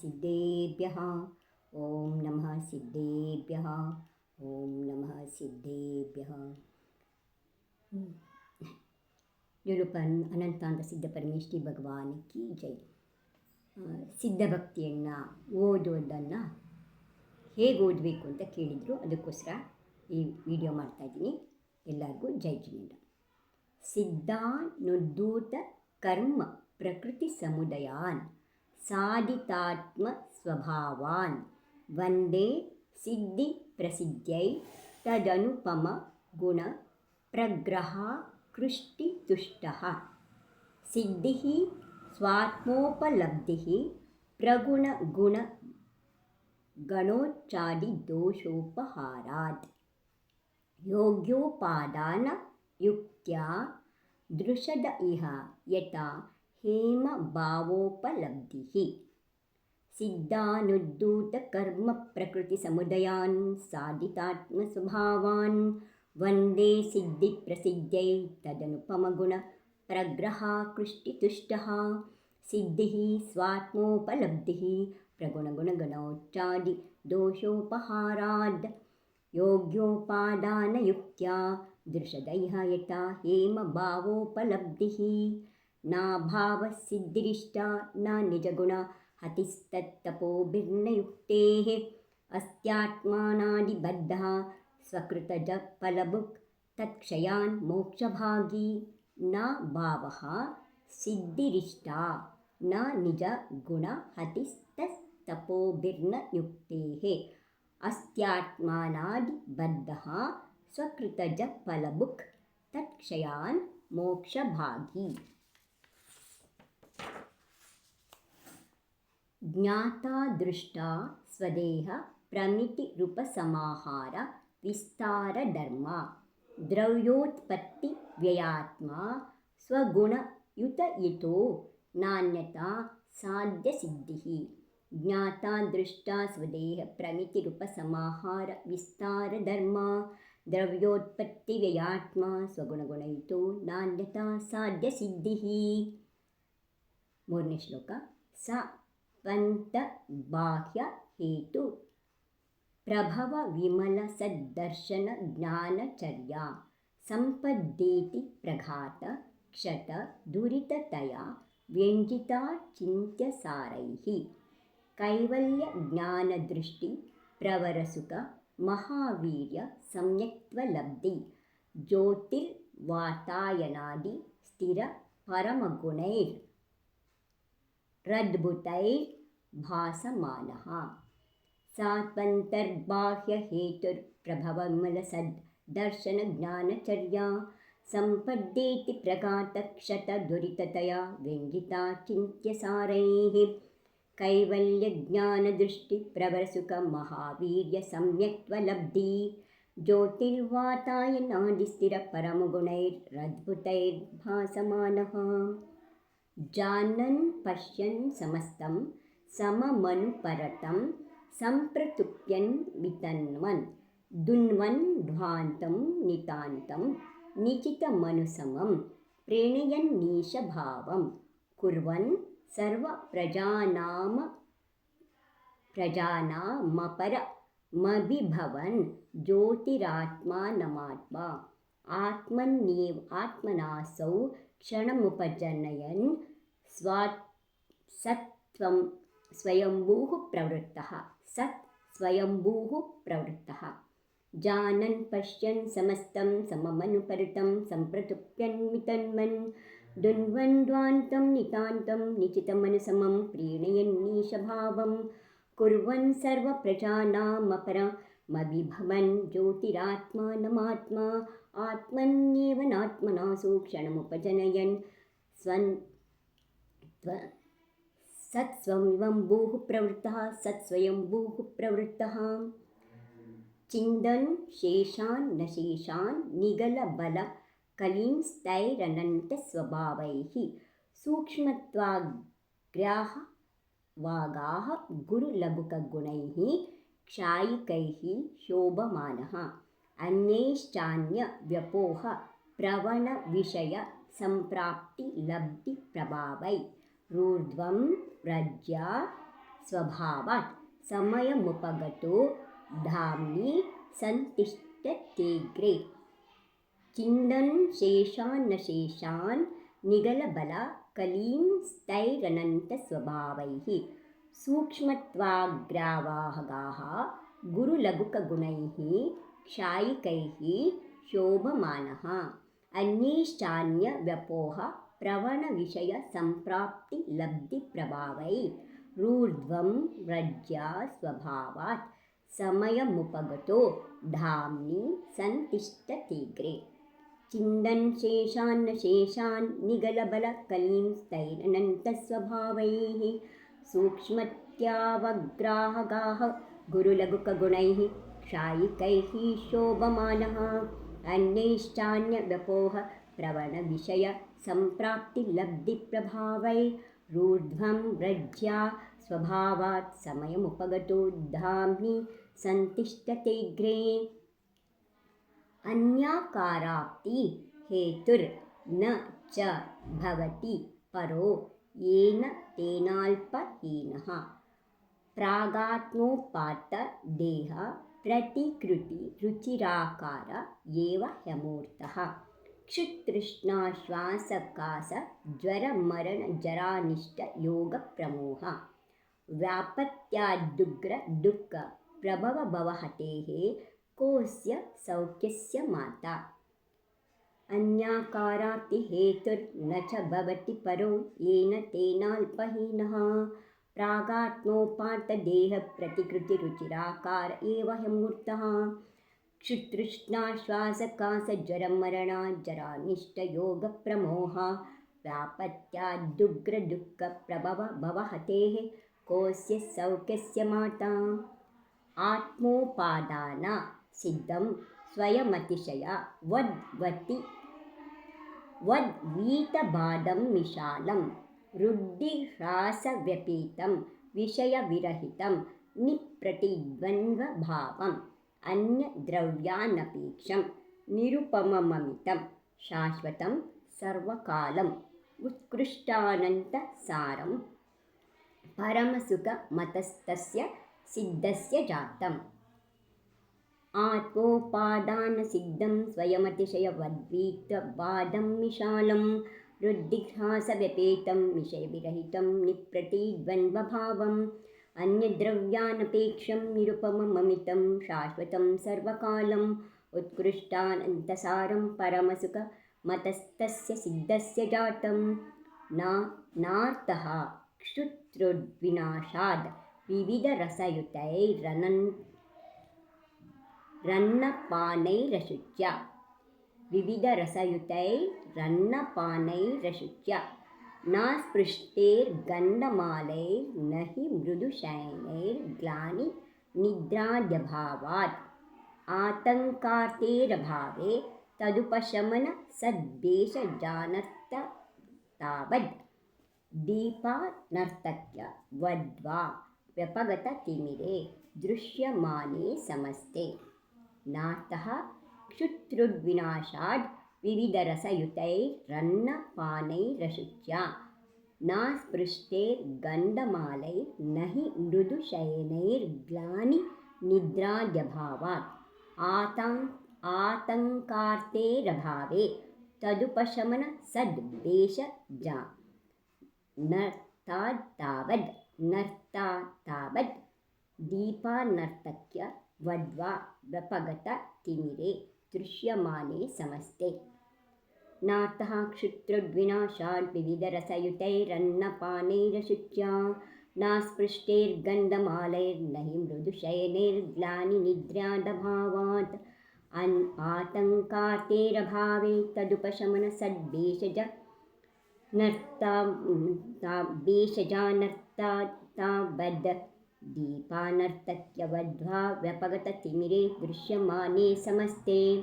ಸಿದ್ಧೇಭ್ಯ ಓಂ ನಮಃ ಸಿದ್ಧೇಭ್ಯ ಓಂ ನಮಃ ಸಿದ್ಧೇಭ್ಯ ನಿರುಪನ್ ಅನಂತಾಂತ ಸಿದ್ಧ ಪರಮೇಶ್ವರಿ ಭಗವಾನ್ ಕಿ ಜೈ. ಸಿದ್ಧಭಕ್ತಿಯನ್ನು ಓದೋದನ್ನು ಹೇಗೆ ಓದಬೇಕು ಅಂತ ಕೇಳಿದರು. ಅದಕ್ಕೋಸ್ಕರ ಈ ವಿಡಿಯೋ ಮಾಡ್ತಾಯಿದ್ದೀನಿ ಎಲ್ಲರಿಗೂ ಜೈ ಜಿನೇಂದ್ರ ಸಿದ್ಧಾನುದ್ಧೂತ ಕರ್ಮ ಪ್ರಕೃತಿ ಸಮುದಯಾನ್. साधितात्मस्वभावान्। वन्दे सिद्धिप्रसिद्ध्यै तदनुपमगुणप्रग्रहाकृष्टितुष्टः सिद्धिः स्वात्मोपलब्धिः प्रगुणगुणगणोच्चादिदोषोपहारात्। योग्योपादानयुक्त्या दृशद इह यथा हेमभावोपलब्धिः। सिद्धानुद्धूतकर्मप्रकृतिसमुदयान् साधितात्मस्वभावान् वन्दे सिद्धिप्रसिद्ध्यै तदनुपमगुणप्रग्रहाकृष्टितुष्टः सिद्धिः स्वात्मोपलब्धिः प्रगुणगुणगणोच्चादिदोषोपहाराद् योग्योपादानयुक्त्या दृशदैः यथा हेमभावोपलब्धिः नाभावसिद्धिरिष्टा न निजगुणा हतिस्तत्तपोभिर्नयुक्तेः अस्त्यात्मानादिबद्धः स्वकृतजफलभुक् तत्क्षयान् मोक्षभागी। न भावः सिद्धिरिष्टा न निजगुणहतिस्तपोभिर्न युक्तेः अस्त्यात्मानादिबद्धः स्वकृतजफलभुक् तत्क्षयान् मोक्षभागी ಜ್ಞಾತಾದೃಷ್ಟ ಸ್ವದೇಹ ಪ್ರಮಿತಿ ರೂಪ ಸಮಾಹಾರ ವಿಸ್ತಾರ ಧರ್ಮ ದ್ರವ್ಯೋತ್ಪತ್ತಿ ವ್ಯಯಾತ್ಮ ಸ್ವಗುಣಯುತಯಿತೋ ನಾಣ್ಯತಾ ಸಾಧ್ಯಸಿದ್ಧಿಃ ಜ್ಞಾತಾದೃಷ್ಟ ಸ್ವದೇಹ ಪ್ರಮಿತಿ ರೂಪ ಸಮಾಹಾರ ವಿಸ್ತಾರ ಧರ್ಮ ದ್ರವ್ಯೋತ್ಪತ್ತಿ ವ್ಯಯಾತ್ಮ ಸ್ವಗುಣಗುಣಯಿತೋ ನಾಣ್ಯತಾ ಸಾಧ್ಯಸಿದ್ಧಿಃ ಮೂರನೇ ಶ್ಲೋಕ ಸ ಪಂತ ಬಾಹ್ಯ ಹೇತು ಪ್ರಭವ ವಿಮಲ ಸದ್ದರ್ಶನ ಜ್ಞಾನಚರ್ಯ ಸಂಪದ್ದೇತಿ ಪ್ರಘಾತ ಕ್ಷತ ದುರಿತತಯ ವ್ಯಂಜಿತಾ ಚಿಂತ್ಯಸಾರೈಃ ಕೈವಲ್ಯ ಜ್ಞಾನದೃಷ್ಟಿ ಪ್ರವರಸುಖ ಮಹಾವೀರ್ಯ ಸಂಯಕ್ತ್ವಲಬ್ಧಿ ಜ್ಯೋತಿರ್ವಾತಾಯನಾದಿ तद्भुतैर्भासमानः सात्वन्तर्बाह्यहेतुर्प्रभवमलसद् दर्शनज्ञानचर्या सम्पद्येतिप्रघातक्षतदुरिततया व्यञ्जिता चिन्त्यसारणैः कैवल्यज्ञानदृष्टिप्रवरसुखमहावीर्य सम्यक्त्वलब्धी ज्योतिर्वाताय जानन् पश्यन् समस्तं सममनुपरतं सम्प्रतुप्यन् वितन्वन् दुन्वन् ध्वान्तं नितान्तं निचितमनुसमं प्रणयन्नीशभावं कुर्वन् सर्वप्रजानाम प्रजानामपरमभिभवन् ज्योतिरात्मानमात्मा आत्मन्येव आत्मनासौ क्षणमुपजनयन् स्वा सत्त्वं स्वयम्भूः प्रवृत्तः। सत् स्वयम्भूः प्रवृत्तः। जानन् पश्यन् समस्तं सममनुपरितं सम्प्रतुप्यन् वितन्वन् दुन्वन् द्वान्तं नितान्तं निचितमनुसमं प्रीणयन्नीशभावं। कुर्वन् सर्वप्रजानामपरमभिभवन् ज्योतिरात्मानमात्मा आत्मन्येव नात्मना सूक्षणमुपजनयन्। स्वन् सत्स्वयम्भूः प्रवृत्तः सत्स्वयम्भूः प्रवृत्तः। चिन्दन् शेषान् न शेषान् निगलबलकलींस्तैरनन्तस्वभावैः सूक्ष्मत्वाग्राः वागाः गुरुलघुकगुणैः क्षायिकैः शोभमानः अन्यैश्चान्यव्यपोह प्रवणविषयसम्प्राप्तिलब्धिप्रभावैरूर्ध्वं व्रज्य स्वभावात् समयमुपगतो धाम्नि सन्तिष्ठतेऽग्रे चिन्दन् शेषान्नशेषान् निगलबलकलींस्तैरनन्तस्वभावैः सूक्ष्मत्वाग्रावाहगाः गुरुलघुकगुणैः क्षायिकैः शोभमानः। अन्येष्टान्यव्यपोह प्रवणविषयसम्प्राप्तिलब्धिप्रभावैरूर्ध्वं व्रज्या स्वभावात् समयमुपगतो धाम्नि सन्तिष्ठतीग्रे। चिन्दन् शेषान्नशेषान् निगलबलकलींस्तैरनन्तस्वभावैः सूक्ष्मत्यावग्राहगाः गुरुलघुकगुणैः क्षायिकैः शोभमानः। अन्यैष्टान्यव्यपोह प्रवणविषयसम्प्राप्तिलब्धिप्रभावैरूर्ध्वं व्रज्या स्वभावात् समयमुपगतो सन्तिष्ठतेऽग्रे अन्याकाराप्ति हेतुर्न च भवति परो येन तेनाल्पहीनः। प्रागात्मोपात्तदेह प्रतिकृतिरुचिराकार एव ह्यमूर्तः। क्षुत्तृष्णाश्वासकासज्वरमरणजरानिष्टयोगप्रमोह व्यापत्यादुग्रदुःखप्रभवभवहतेः कोऽस्य सौख्यस्य माता। अन्याकाराप्तिहेतुर्न च भवति परो येन तेनाल्पहीनः प्रागात्मोपात्तदेहप्रतिकृतिरुचिराकार एव ह्यमूर्तः क्षुतृष्णाश्वासकासज्वरमरणाज्जरानिष्टयोगप्रमोह व्यापत्यादुग्रदुःखप्रभवभवहतेः कोऽस्य सौख्यस्य माता। आत्मोपादाना सिद्धं स्वयमतिशया वद्वति वद्वीतबाधं विशालं रुद्धिह्रासव्यपीतं विषयविरहितं निप्रतिद्वन्द्वभावम् अन्यद्रव्यानपेक्षं निरुपमममितं शाश्वतं सर्वकालम् उत्कृष्टानन्तसारं परमसुखमतस्तस्य सिद्धस्य जातम् आत्मोपादानसिद्धं स्वयमतिशयवद्वीतबाधं विशालं रुद्धिघ्रासव्यपेतं विषयविरहितं निप्रतिद्वन्द्वभावम् अन्यद्रव्यानपेक्षं निरुपमममितं शाश्वतं सर्वकालम् उत्कृष्टानन्तसारं परमसुखमतस्तस्य सिद्धस्य जातं न नार्थः क्षुत्रुद्विनाशाद् विविधरसयुतैरनन् रन्नपानैरशुच्य विविधरसयुतैरन्नपानैरशुच्य न स्पृष्टेर्गन्धमालैर्न हि मृदुशयनैर्ग्लानिनिद्राद्यभावात् आतङ्कार्तेरभावे तदुपशमनसद्देशजानर्ततावद् दीपानर्तक्य वद्वा व्यपगततिमिरे दृश्यमाने समस्ते। नार्थः क्षुत्रुद्विनाशाद् विविधरसयुतैरन्नपानैरशुच्या न स्पृष्टेर्गन्धमालैर्न हि मृदुशयनैर्ग्लानिनिद्राद्यभावात्। आतं आतङ्कार्तेरभावे तदुपशमनसद्देशजा नर्तात्तावद् नर्तात्तावद् दीपानर्तक्य वद्वा व्यपगततिमिरे दृश्यमाने समस्ते। नार्थः क्षुत्रुद्विनाशाद् विविधरसयुतैरन्नपानैरशुच्या न स्पृष्टेर्गन्धमालैर्न हि मृदुशयनैर्ग्लानिनिद्रादभावात्। अन् आतङ्कार्तेरभावे तदुपशमनसद्देशज नर्ता बेशजानर्तावद् दीपानर्तक्यवद्वा व्यपगततिमिरे दृश्यमाने समस्ते।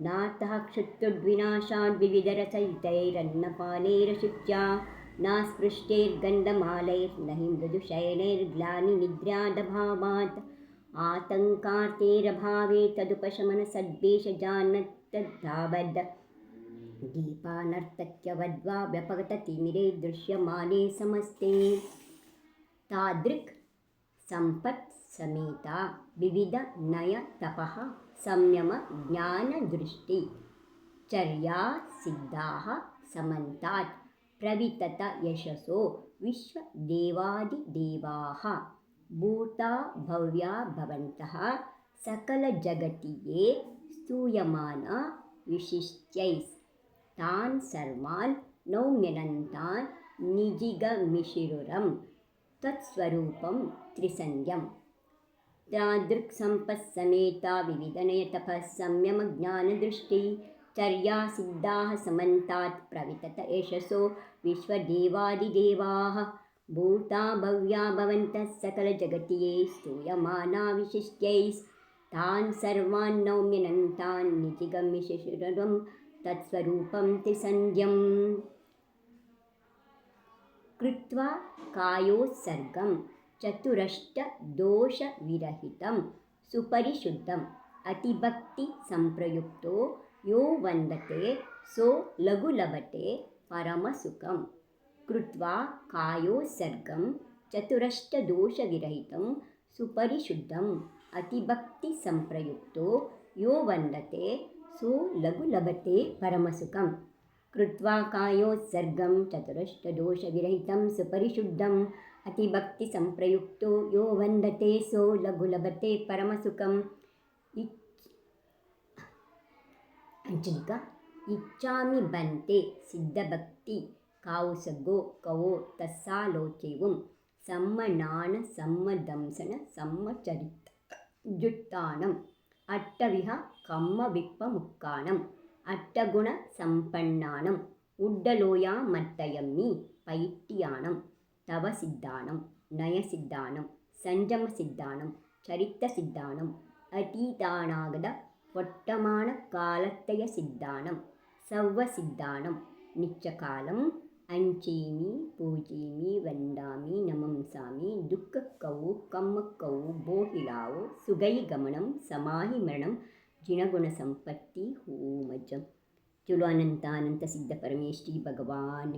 नार्थः क्षुत्रुद्विनाशाद् विविधरसयुतैरन्नपानैरशुच्या। न स्पृष्टेर्गन्धमालैर्न हि मृदुशयनैर्ग्लानिनिद्रादभावात् आतङ्कार्तेरभावे तदुपशमनसद्देशजानतद्धावद् दीपानर्तक्यवद्वा व्यपगततिमिरे दृश्यमाने समस्ते। तादृक् सम्पत् समेता विविध नय तपः संयम ज्ञानदृष्टि चर्या सिद्धाः समन्तात् प्रवितत यशसो विश्वदेवादिदेवाः भूता भव्या भवन्तः सकलजगति ये स्तूयमाना विशिष्ट्यैस् तान् सर्वान् नौम्यनन्तान् निजिगमिषिरुरं तत्स्वरूपं त्रिसन्ध्यम् तादृक्सम्पत्समेता विविधनयतपः संयमज्ञानदृष्टि चर्या सिद्धाः समन्तात् प्रवितत यशसो विश्वदेवादिदेवाः। भूता भव्या भवन्तः सकलजगति ये स्तूयमाना विशिष्ट्यैस् तान् सर्वान् नौम्यनन्तान् निजिगमिषिरुरं तत्स्वरूपं त्रिसन्ध्यम् కృత్వా కాయోత్సర్గం చతురష్టదోషవిరహితం సుపరిశుద్ధం అతిభక్తి సంప్రయుక్తో యో వందతే సో లఘులభతే పరమసుఖం కృత్వా కాయోత్సర్గం చతురష్టదోషవిరహితం సుపరిశుద్ధం అతిభక్తి సంప్రయుక్తో యో వందతే సో లఘులభతే పరమసుఖం కృత్వా కాయోత్సర్గం చతురష్టదోషవిరహితం సుపరిశుద్ధం అతిభక్తిసంప్రయుక్తో యో వందతే సో లఘులభతే పరమసుఖం అంచనిక ఇచ్చామి బంతే సిద్ధభక్తి కావుసగో కవో తస్సాలోచేవం సమ్మనాన సమ్మదంసన సమ్మచరిత జుట్టానం అట్టవిహ కమ్మ విప్పముక్కాణం அட்டகுண சம்பன்னானம் உட்டலோயா மத்தயம் நீ பயிட்டியானம் தவசித்தானம் நயசித்தானம் சஞ்சம சித்தானம் சரித்த சித்தானம் அதீதானாகத ஒட்டமான காலத்தைய சித்தானம் சவ்வ சித்தானம் நிச்சகாலம் அஞ்சேமி பூஜேமி வந்தாமி நமம்சாமி துக்கக்கவு கம்மக்கவு போகிலாவு சுகை கமனம் சமாஹி மரணம் ಜಿಣಗುಣ ಸಂಪತ್ತಿ ಹೋಮಜಂ ಚಲೋ ಅನಂತ ಅನಂತ ಸಿದ್ಧ ಪರಮೇಶ್ವರಿ ಭಗವಾನ್